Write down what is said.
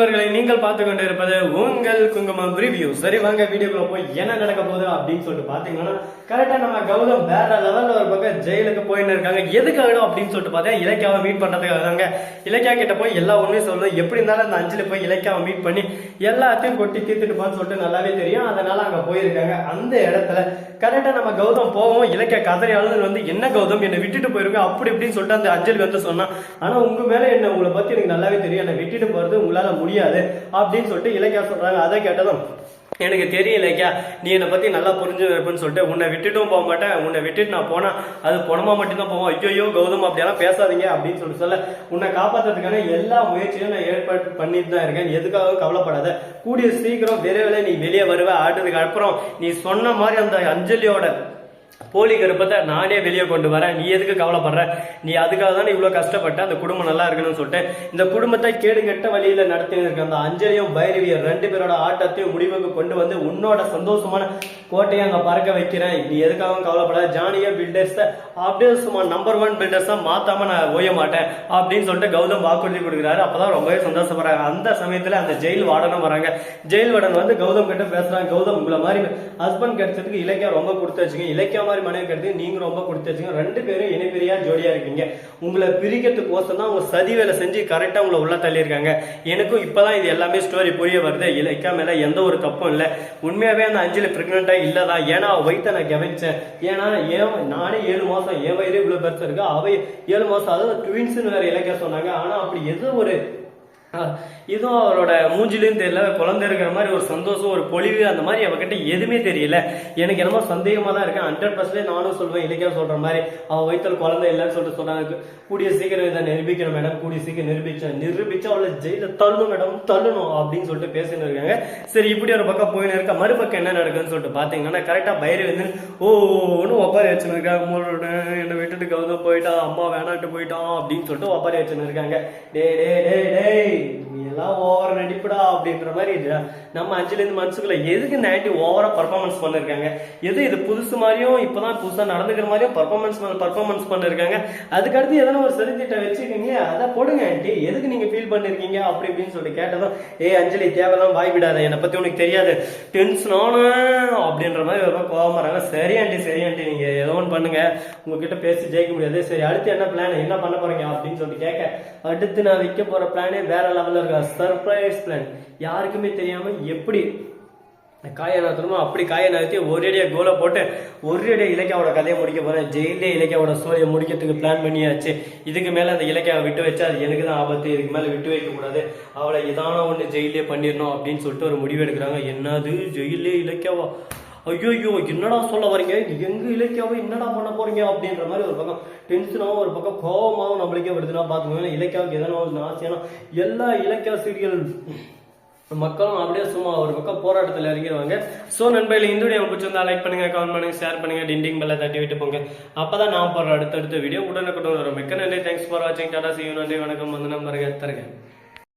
நண்பர்களை நீங்கள் பார்த்து கொண்டு இருப்பது உங்கள் குங்குமம் ரிவ்யூ சரி வாங்க வீடியோக்குள்ள போய் என்ன நடக்க போகுது அப்படின்னு சொல்லிட்டு பாத்தீங்கன்னா கரெக்டா நம்ம கௌதம் வேற லெவல்ல ஒரு பக்கம் ஜெயிலுக்கு போயின்னு இருக்காங்க. எதுக்காக அப்படின்னு சொல்லிட்டு பார்த்தா இலக்கியாவை மீட் பண்றதுக்காக தாங்க இலக்கியா கிட்ட போய் எல்லா உண்மையும் சொல்லணும் எப்படி இருந்தாலும் அந்த அஞ்சுல போய் இலக்கியாவை மீட் பண்ணி எல்லாத்தையும் கொட்டி தீர்த்துட்டுப்பான்னு சொல்லிட்டு நல்லாவே தெரியும். அதனால அங்க போயிருக்காங்க. அந்த இடத்துல கரெக்டா நம்ம கௌதம் போவோம். இலக்கிய கதறி அழுது வந்து என்ன கௌதம்? என்னை விட்டுட்டு போயிருக்க? அப்படி இப்படின்னு சொல்லிட்டு அந்த அஞ்சலி வந்து சொன்னா ஆனா உங்க மேல என்ன? உங்களை பத்தி எனக்கு நல்லாவே தெரியும். என்னை விட்டுட்டு போறது உங்களால முடியாது அப்படின்னு சொல்லிட்டு இலக்கியா சொல்றாங்க. அதை கேட்டதும் எனக்கு தெரியல நீ என்னை பத்தி நல்லா புரிஞ்சு இருப்பேன்னு சொல்லிட்டு உன்னை விட்டுட்டும் போக மாட்டேன். உன்னை விட்டுட்டு நான் போனா அது பணமா மட்டும்தான் போவோம். ஐயோ கௌதம் அப்படியெல்லாம் பேசாதீங்க அப்படின்னு சொல்லிட்டு சொல்ல உன்னை காப்பாத்துறதுக்கான எல்லா முயற்சியும் நான் ஏற்பாடு பண்ணிட்டு தான் இருக்கேன். எதுக்காகவும் கவலைப்படாத. கூடிய சீக்கிரம் விரைவில் நீ வெளியே வருவ. ஆடுறதுக்கு அப்புறம் நீ சொன்ன மாதிரி அந்த அஞ்சலியோட போலி கருப்பத்தை நானே வெளியே கொண்டு வரேன். நீ எதுக்கு கவலைப்படுற? நீ அதுக்காக தான் இவ்வளோ கஷ்டப்பட்ட? அந்த குடும்பம் நல்லா இருக்கணும்னு சொல்லிட்டு. இந்த குடும்பத்தை கேடு கெட்ட நடத்தினிருக்க அந்த அஞ்சலியும் பைரவியும் ரெண்டு பேரோட ஆட்டத்தையும் முடிவுக்கு கொண்டு வந்து உன்னோட சந்தோஷமான கோட்டையை அங்கே பறக்க வைக்கிறேன். நீ எதுக்காகவும் கவலைப்படாத. ஜானியா பில்டர்ஸை அப்படியே சும்மா நம்பர் ஒன் பில்டர்ஸை மாற்றாம நான் ஓய மாட்டேன் அப்படின்னு சொல்லிட்டு கௌதம் வாக்குறுதி கொடுக்குறாரு. அப்பதான் ரொம்பவே சந்தோஷப்படுறாங்க. அந்த சமயத்தில் அந்த ஜெயில் வார்டனும் வராங்க. ஜெயில் வார்டன் வந்து கௌதம் கிட்ட பேசுகிறாங்க கௌதம் உங்களை மாதிரி ஹஸ்பண்ட் கிடைச்சதுக்கு இலக்கியம் ரொம்ப கொடுத்து வச்சுங்க இலக்கியா மாதிரி மனைவி கிடைச்சது நீங்க ரொம்ப கொடுத்து வச்சுங்க ரெண்டு பேரும் இணைப்பிரியா ஜோடியா இருக்கீங்க. உங்களை பிரிக்கிறதுக்கு ஓசம் தான் உங்க சதி வேலை செஞ்சு கரெக்டா உங்களை உள்ள தள்ளியிருக்காங்க. எனக்கும் இப்பதான் இது எல்லாமே ஸ்டோரி புரிய வருது. இலக்கியா மேல எந்த ஒரு தப்பும் இல்லை. உண்மையாவே அந்த அஞ்சலி பிரெக்னெண்டா இல்லதா? ஏன்னா அவ வயித்தை நான் கவனிச்சேன். ஏன்னா ஏன் நானே ஏழு மாசம் என் வயிறு இவ்வளவு பெருசா இருக்கு. அவ ஏழு மாசம் அதாவது ட்வின்ஸ்னு வேற இலக்கிய சொன்னாங்க. ஆனா அப்படி எது ஒரு இதுவும் அவரோட மூஞ்சிலையும் தெரியல குழந்தை இருக்கிற மாதிரி ஒரு சந்தோஷம் ஒரு பொலிவு அந்த மாதிரி அவகிட்ட எதுவுமே தெரியல. எனக்கு என்னமோ சந்தேகமாக தான் இருக்கேன் ஹண்ட்ரட் பர்சன்டேஜ் நானும் சொல்வேன் இலக்கியம் சொல்கிற மாதிரி. அவன் வயிற்றுல குழந்தை இல்லைன்னு சொல்லிட்டு சொன்னாங்க. கூடிய சீக்கிரம் இதை நிரூபிக்கணும் மேடம் கூடிய சீக்கிரம் நிரூபிச்சேன் நிரூபிச்சு அவளை ஜெயில தள்ளணும் மேடம் தள்ளணும் அப்படின்னு சொல்லிட்டு பேசின்னு இருக்காங்க. சரி இப்படி ஒரு பக்கம் போயின்னு இருக்க. மறுபக்கம் என்ன நடக்குதுன்னு சொல்லிட்டு பார்த்தீங்கன்னா கரெக்டாக பயிர் வந்து ஓன்னு ஒப்பாரி வச்சுருக்காங்க இருக்காங்க என்னை விட்டுட்டு கவுந்து போயிட்டான் அம்மா வேணாட்டு போயிட்டான். அப்படின்னு சொல்லிட்டு ஒப்பாரி வச்சுன்னு இருக்காங்க. டே டே டே டேய். நீ எல்லாம் ஓவர் நடிப்புடா அப்படின்ற மாதிரி நம்ம அஞ்சுலேருந்து மனசுக்குள்ள எதுக்கு இந்த ஆண்டி ஓவரா பர்ஃபார்மன்ஸ் பண்ணிருக்காங்க? எது இது புதுசு மாதிரியும் இப்பதான் புதுசா நடந்துக்கிற மாதிரியும் பர்ஃபார்மன்ஸ் பர்ஃபார்மன்ஸ் பண்ணிருக்காங்க. அதுக்கடுத்து எதனா ஒரு சரித்திட்டம் வச்சுக்கீங்க அதை போடுங்க ஆண்டி எதுக்கு நீங்க ஃபீல் பண்ணிருக்கீங்க? அப்படி இப்படின்னு சொல்லி கேட்டதும் ஏய் அஞ்சலி தேவையெல்லாம் வாய் விடாத என்னை பத்தி உனக்கு தெரியாது. டென்ஷனான அப்படின்ற மாதிரி ரொம்ப கோவமாறாங்க சரி ஆண்டி சரி ஆண்டி நீங்க பண்ணுங்க. உங்ககிட்ட பேசி ஜெயிக்க முடியாது. சரி அடுத்து என்ன பிளான் என்ன பண்ண போறீங்க? அப்படின்னு சொல்லிட்டு கேட்க அடுத்து நான் வைக்க போற பிளானே வேற லெவலில் இருக்கா? சர்ப்ரைஸ் பிளான் யாருக்குமே தெரியாம எப்படி காயை நகர்த்தணுமோ அப்படி காயை நகர்த்தி ஒரேடியாக கோலை போட்டு ஒரேடியாக இலக்கியாவோட கதையை முடிக்க போகிறேன் ஜெயிலே இலக்கியாவோட ஸ்டோரியை முடிக்கிறதுக்கு பிளான் பண்ணியாச்சு. இதுக்கு மேலே அந்த இலக்கியாவை விட்டு வச்சா அது எனக்கு தான் ஆபத்து. இதுக்கு மேலே விட்டு வைக்கக்கூடாது அவளை இதான ஒன்று ஜெயிலே பண்ணிடணும் அப்படின்னு சொல்லிட்டு ஒரு முடிவு எடுக்கிறாங்க. என்னது? ஜெயிலே இலக்கியாவா? ஐயோ என்னடா சொல்ல வரீங்க? எங்க இலக்கியாவை என்னடா பண்ண போறீங்க? அப்படின்ற மாதிரி ஒரு பக்கம் டென்ஷனாகவும் ஒரு பக்கம் கோபமாகவும் நம்மளுக்கே வருதுன்னா பார்த்துக்கோங்க இலக்கியாவுக்கு எதனா ஒரு ஆசையான எல்லா இலக்கிய சீரியல் மக்களும் அப்படியே சும்மா ஒரு பக்கம் போராட்டத்தில் இறங்கிடுவாங்க. ஸோ நண்பர்கள் இந்த வீடியோ பிடிச்சிருந்தா லைக் பண்ணுங்க கமெண்ட் பண்ணுங்க ஷேர் பண்ணுங்க டிண்டிங் பெல்ல தட்டி விட்டு போங்க. அப்பதான் நான் போடுற அடுத்தடுத்த வீடியோ உடனுக்குடன் வரும். மிக்க நன்றி. தேங்க்ஸ் ஃபார் வாட்சிங் டாடா சி நன்றி வணக்கம். வந்து நம்பருங்க தருங்க